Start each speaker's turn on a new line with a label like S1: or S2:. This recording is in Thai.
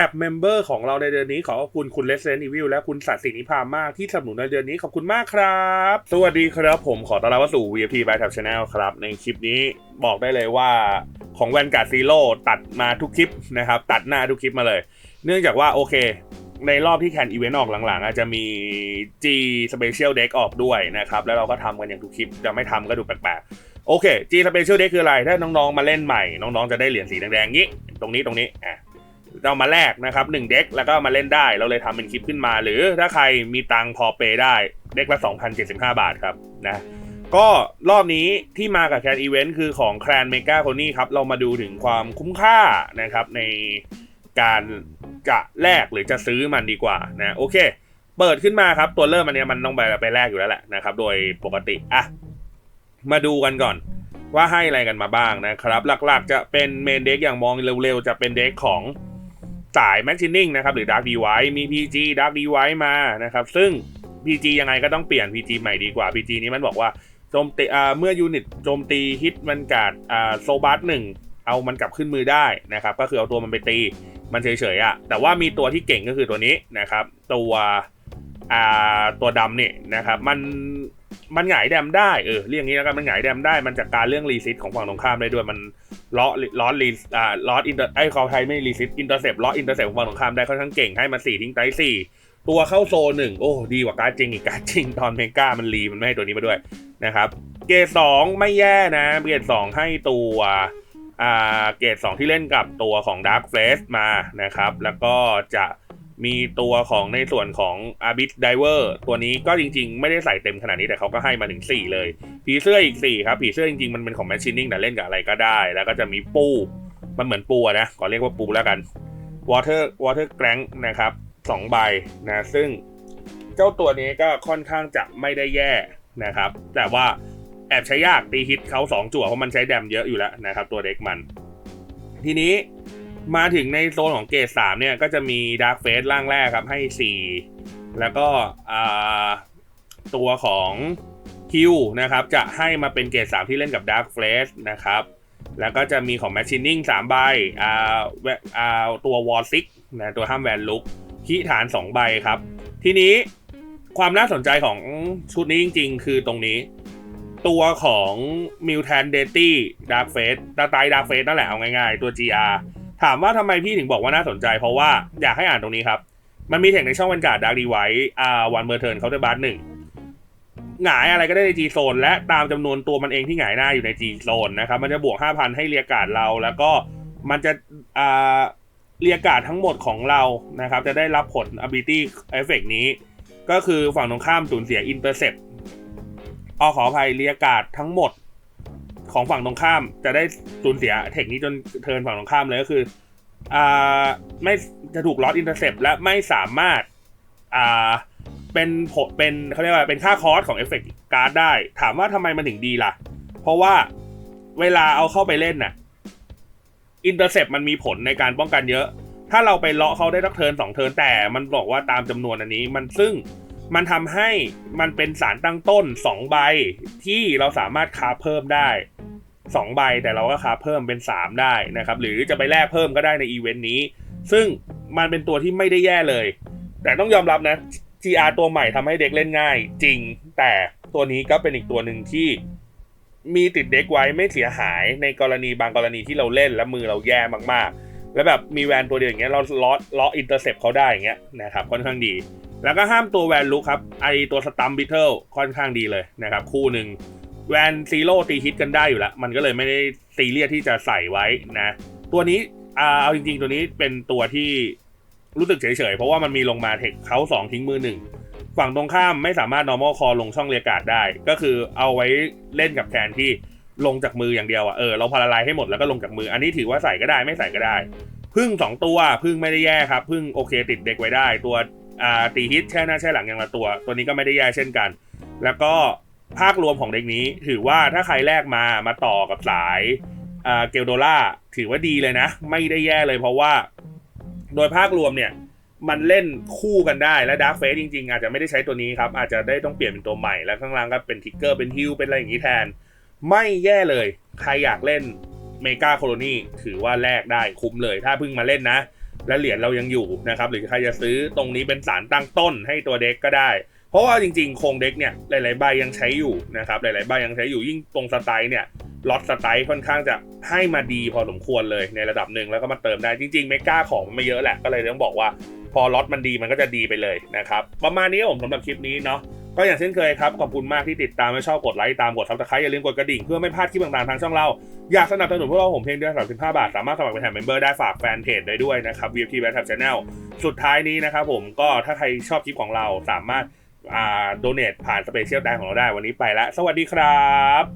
S1: ท็บเมมเบอร์ของเราในเดือนนี้ขอขอบคุณคุณ Resident Evil และคุณสัตสินิพามากที่สนับสนุนในเดือนนี้ขอบคุณมากครับ สวัสดีครับผมขอต้อนรับสู่ VIP by Tab Channel ครับ ในคลิปนี้บอกได้เลยว่าของแวนการ์ดซีโร่ตัดมาทุกคลิปนะครับ ตัดหน้าทุกคลิปมาเลย เนื่องจากว่าโอเค ในรอบที่แคนอีเวนต์ออกหลังๆ อาจจะมี G Special Deck ออกด้วยนะครับ แล้วเราก็ทำกันอย่างทุกคลิปจะไม่ทำก็ดูแปลกๆโอเค G Special Deck คืออะไรถ้าน้องๆมาเล่นใหม่ น้องๆจะได้เหรียญสีแดงๆงี้ ตรงนี้ตรงนี้อะ เรามาแลกนะครับหนึ่งเด็กแล้วก็มาเล่นได้เราเลยทำเป็นคลิปขึ้นมา หรือถ้าใครมีตังพอเปย์ได้เด็กละ 2,075 บาทครับนะก็รอบนี้ที่มากับแคนอีเวนต์คือของแคลนเมกาโคนี่ครับ เรามาดูถึงความคุ้มค่านะครับ ในการจะแลกหรือจะซื้อมันดีกว่านะโอเค เปิดขึ้นมาครับ ตัวเริ่มอันนี้มันต้องไปไปแลกอยู่แล้วแหละนะครับ โดยปกติอะมาดูกันก่อนว่าให้อะไรกันมาบ้างนะครับ หลักๆจะเป็นเมนเด็กอย่างมองเร็วๆ จะเป็นเด็กของ สายแม็กซินิ่งนะครับหรือ Dark d v i มี PG Dark d v i มานะครับซึ่ง PG ยังไงก็ต้องเปลี่ยน PG ใหม่ดีกว่า PG นี้มันบอกว่าโจมตีเมื่อยูนิตโจมตีฮิตมันกาดโซบัสหนึ่งเอามันกลับขึ้นมือได้นะครับก็คือเอาตัวมันไปตีมันเฉยๆอะแต่ว่ามีตัวที่เก่งก็คือตัวนี้นะครับ ตัวอ่าตัวดำนี่นะครับมันมันหงายแดมได้เออเรียกองนี้แล้วกันมันหงายแดมได้ มันจากการเรื่องรีซิตของฝั่งตรงข้ามได้ด้วยมัน ล้อล้อรีอ่าล้ออินเตอร์ไอ้เขาไทยไม่รีซิตอินเตอร์เซปล้ออินเตอร์เซปของฝั่งตรงข้ามได้ค่อนข้างเก่งให้มาสี่ทิ้งไตสี่ตัวเข้าโซนหนึ่งโอ้ดีกว่าการจริงอีกการจริงตอนเพกามันรีมันไม่ให้ตัวนี้มาด้วยนะครับ เกรดสองไม่แย่นะ เกรดสองให้ตัวอ่าเกรดสองที่เล่นกับตัวของดาร์ f เฟสมานะครับ แล้วก็จะ มีตัวของในส่วนของ a b i t Diver ตัวนี้ก็จริงๆ ไม่ได้ใส่เต็มขนาดนี้แต่เขาก็ให้มาถึง 4 เลย ผีเสื้ออีก 4 ครับ ผีเสื้อจริงๆ มันเป็นของ Machining แต่เล่นกับอะไรก็ได้ แล้วก็จะมีปู มันเหมือนปูนะขอเรียกว่าปูแล้วกัน Water Water g r a n k นะครับ2ใบนะซึ่งเจ้าตัวนี้ก็ค่อนข้างจะไม่ได้แย่นะครับ แต่ว่าแอบใช้ยากตีฮิตเขา2จั่วเพราะมันใช้แดมเยอะอยู่แล้วนะครับตัวเด็กมัน ทีนี้ มาถึงในโซนของเกรดสามเนี่ยก็จะมีดาร์ f เฟสร่างแรกครับให้4แล้วก็ตัวของคิวนะครับจะให้มาเป็นเกรด3ที่เล่นกับ Dark f l a s h นะครับแล้วก็จะมีของ Machining 3ใบอ่าอ่าตัว w a r ซิกนะตัวห้ามแวนลุกขีฐาน2ใบครับ ทีนี้ความน่าสนใจของชุดนี้จริง ๆ คือตรงนี้ ตัวของ m u t a n d a t y Dark Face ตาตาย Dark Face นั่นแหละเอาง่ายๆ ตัว GR ถามว่าทำไมพี่ถึงบอกว่าน่าสนใจ เพราะว่าอยากให้อ่านตรงนี้ครับ มันมีเทคในช่องวันการ์ดดาร์ดีไวอ่าวันเมอร์เทิร์นเคาน์เตอร์บาร์หนึ่งหงายอะไรก็ได้ใน G โซนและตามจำนวนตัวมันเองที่หงายหน้าอยู่ใน G โซนนะครับ มันจะบวก5,000ให้เรียกกาดเรา แล้วก็มันจะอ่าเรียกกาดทั้งหมดของเรานะครับ จะได้รับผล ability effect นี้ ก็คือฝั่งตรงข้ามสูญเสีย intercept อขออภัยเรียกกาดทั้งหมด ของฝั่งตรงข้าม จะได้สูญเสียเทคนี้จนเทินฝั่งตรงข้ามเลยก็คืออ่าไม่จะถูกลอสอินเตอร์เซปและไม่สามารถอ่าเป็นผลเป็นเขาเรียกว่าเป็นค่าคอสของเอฟเฟกต์การ์ดได้ ถามว่าทำไมมันถึงดีล่ะ เพราะว่าเวลาเอาเข้าไปเล่นน่ะอินเตอร์เซปมันมีผลในการป้องกันเยอะ ถ้าเราไปเลาะเขาได้ทักเทินสองเทินแต่มันบอกว่าตามจำนวนอันนี้มันซึ่งมันทำให้มันเป็นสารตั้งต้น 2 ใบที่เราสามารถคาเพิ่มได้ 2 ใบแต่เราก็คาเพิ่มเป็น 3 ได้นะครับ หรือจะไปแลกเพิ่มก็ได้ในอีเวนต์นี้ ซึ่งมันเป็นตัวที่ไม่ได้แย่เลย แต่ต้องยอมรับนะ GR ตัวใหม่ทำให้เด็กเล่นง่าย จริง แต่ตัวนี้ก็เป็นอีกตัวหนึ่งที่มีติดเด็กไว้ไม่เสียหายในกรณีบางกรณีที่เราเล่นแล้วมือเราแย่มากๆ แล้วแบบมีแวนตัวเดียวอย่างเงี้ยเราล็อตล็ออินเตอร์เซปเขาได้อย่างเงี้ยนะครับค่อนข้างดี แล้วก็ห้ามตัวแวนลุกครับไอตัวสตัมบิทเทิลค่อนข้างดีเลยนะครับคู่หนึ่ง แวนซีโร่ตีฮิตกันได้อยู่แล้ว มันก็เลยไม่ได้ซีเรียสที่จะใส่ไว้นะ ตัวนี้เอาจริงๆ ตัวนี้เป็นตัวที่รู้สึกเฉยๆ เพราะว่ามันมีลงมาเทคเขาสองทิ้งมือหนึ่งฝั่งตรงข้ามไม่สามารถ normal call ลงช่องเรียกาศได้ ก็คือเอาไว้เล่นกับแทนที่ลงจากมืออย่างเดียวอะเออเราพาราไลให้หมดแล้วก็ลงจากมือ อันนี้ถือว่าใส่ก็ได้ไม่ใส่ก็ได้ พึ่งสองตัวพึ่งไม่ได้แย่ครับพึ่งโอเคติดเด็กไว้ได้ ตัวตีฮิตแช่หน้าแช่หลังอย่างละตัว ตัวนี้ก็ไม่ได้แย่เช่นกัน แล้วก็ ภาครวมของเด็กนี้ ถือว่าถ้าใครแลกมามาต่อกับสายเกลโดล่าถือว่าดีเลยนะ ไม่ได้แย่เลยเพราะว่า โดยภาครวมเนี่ย มันเล่นคู่กันได้และดาร์กเฟสจริงๆ อาจจะไม่ได้ใช้ตัวนี้ครับ อาจจะได้ต้องเปลี่ยนเป็นตัวใหม่แล้วข้างล่างก็เป็นทิกเกอร์เป็นฮิลเป็นอะไรอย่างนี้แทน ไม่แย่เลย ใครอยากเล่นเมกาโคโลนีถือว่าแลกได้คุ้มเลย ถ้าเพิ่งมาเล่นนะ และเหรียญเรายังอยู่นะครับ หรือใครจะซื้อตรงนี้เป็นสารตั้งต้นให้ตัวเด็กก็ได้ เพราะว่าจริงๆ โครงเด็กเนี่ยหลายๆใบยังใช้อยู่นะครับหลายๆใบยังใช้อยู่ยิ่งตรงสไตล์เนี่ยล็อตสไตล์ค่อนข้างจะให้มาดีพอสมควรเลยในระดับหนึ่งแล้วก็มาเติมได้จริงๆไม่กล้าของมันไม่เยอะแหละก็เลยต้องบอกว่าพอล็อตมันดีมันก็จะดีไปเลยนะครับประมาณนี้ผมสำหรับคลิปนี้เนาะก็อย่างเช่นเคยครับขอบคุณมากที่ติดตามและชอบกดไลค์ตามกดซับสไครต์อย่าลืมกดกระดิ่งเพื่อไม่พลาดคลิปต่างๆทางช่องเรา อยากสนับสนุนพวกเราผมเพียงเดือน35 บาท สามารถสมัครเป็นแถมเมมเบอร์ได้ฝากแฟนเพจได้ด้วยนะครับ VFT b a t t Channel สุดท้ายนี้นะครับผมก็ถ้าใครชอบคลิปของเราสามารถ อ่าโดเนทผ่านสเปเชียลไดของเราได้วันนี้ไปแล้ว สวัสดีครับ